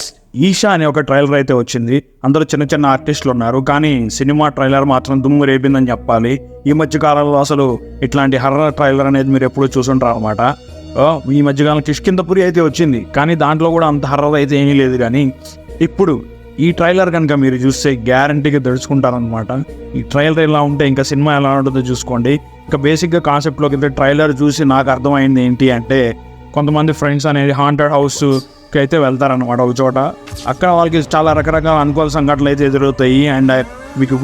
Guys Isha అనే ఒక trailer అయితే వచ్చింది. అందరూ చిన్న చిన్న ఆర్టిస్టులు ఉన్నారు. కానీ సినిమా ట్రైలర్ మాత్రం దుమ్ము రేపిందని చెప్పాలి. ఈ మధ్య కాలంలో అసలు ఇట్లాంటి హర్రర్ ట్రైలర్ అనేది మీరు ఎప్పుడూ చూసుంటారు అనమాట ఈ మధ్యకాలం కిష్కిందపురి అయితే వచ్చింది. కానీ దాంట్లో కూడా అంత హర్రర్ అయితే ఏమీ లేదు కానీ ఇప్పుడు ఈ ట్రైలర్ కనుక మీరు చూస్తే గ్యారంటీగా తెలుసుకుంటారనమాట ఈ ట్రైలర్ ఎలా ఉంటే ఇంకా సినిమా ఎలా ఉంటుందో చూసుకోండి. ఇంకా బేసిక్గా కాన్సెప్ట్లోకి అయితే ట్రైలర్ చూసి నాకు అర్థమైంది ఏంటి అంటే కొంతమంది ఫ్రెండ్స్ అనేది హాంటెడ్ హౌస్ హౌస్కి అయితే వెళ్తారనమాట ఒక చోట. అక్కడ వాళ్ళకి చాలా రకరకాల అనుకూల సంఘటనలు అయితే ఎదురవుతాయి. అండ్ మీకు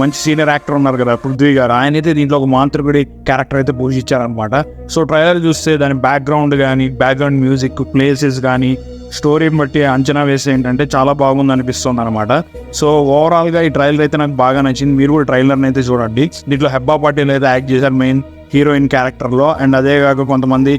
మంచి సీనియర్ యాక్టర్ ఉన్నారు కదా పృథ్వీ గారు. ఆయన అయితే దీంట్లో ఒక మాంత్రికుడి క్యారెక్టర్ అయితే పోషించారనమాట సో ట్రైలర్ చూస్తే దాని బ్యాక్గ్రౌండ్ కానీ బ్యాక్గ్రౌండ్ మ్యూజిక్ ప్లేసెస్ కానీ స్టోరీని బట్టి అంచనా వేసి ఏంటంటే చాలా బాగుంది అనిపిస్తుంది అనమాట సో ఓవరాల్గా ఈ ట్రైలర్ అయితే నాకు బాగా నచ్చింది. మీరు కూడా ట్రైలర్ని అయితే చూడండి. దీంట్లో హెబ్బా పాటిల్ అయితే యాక్ట్ చేశారు మెయిన్ హీరోయిన్ క్యారెక్టర్లో. అండ్ అదే కాక కొంతమంది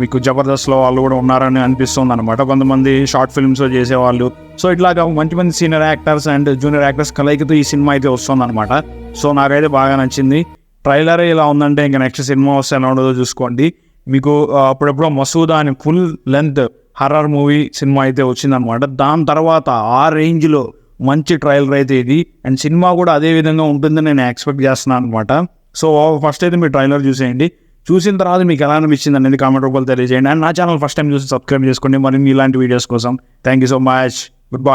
మీకు జబర్దస్త్లో వాళ్ళు కూడా ఉన్నారని అనిపిస్తుంది అనమాట కొంతమంది షార్ట్ ఫిల్మ్స్ చేసేవాళ్ళు. సో ఇట్లాగా మంచి మంది senior actors and junior actors కలయికతో ఈ సినిమా అయితే వస్తుంది అనమాట సో నాకైతే బాగా నచ్చింది. ట్రైలర్ ఇలా ఉందంటే ఇంకా నెక్స్ట్ సినిమా వస్తే ఎలా ఉండదో చూసుకోండి. మీకు అప్పుడప్పుడు మసూదా అని ఫుల్ లెంత్ హర్రర్ మూవీ సినిమా అయితే వచ్చిందనమాట దాని తర్వాత ఆ రేంజ్లో మంచి ట్రైలర్ అయితే ఇది. అండ్ సినిమా కూడా అదే విధంగా ఉంటుందని నేను ఎక్స్పెక్ట్ చేస్తున్నాను అనమాట సో ఫస్ట్ అయితే మీరు ట్రైలర్ చూసేయండి. చూసిన తర్వాత మీకు ఎలా అనిపించింది అనేది కామెంట్ రూపంలో తెలియజేయండి. అండ్ నా ఛానల్ ఫస్ట్ టైం చూసి సబ్స్క్రైబ్ చేసుకోండి. మరిన్ని ఇలాంటి వీడియోస్ కోసం. Thank you so much good bye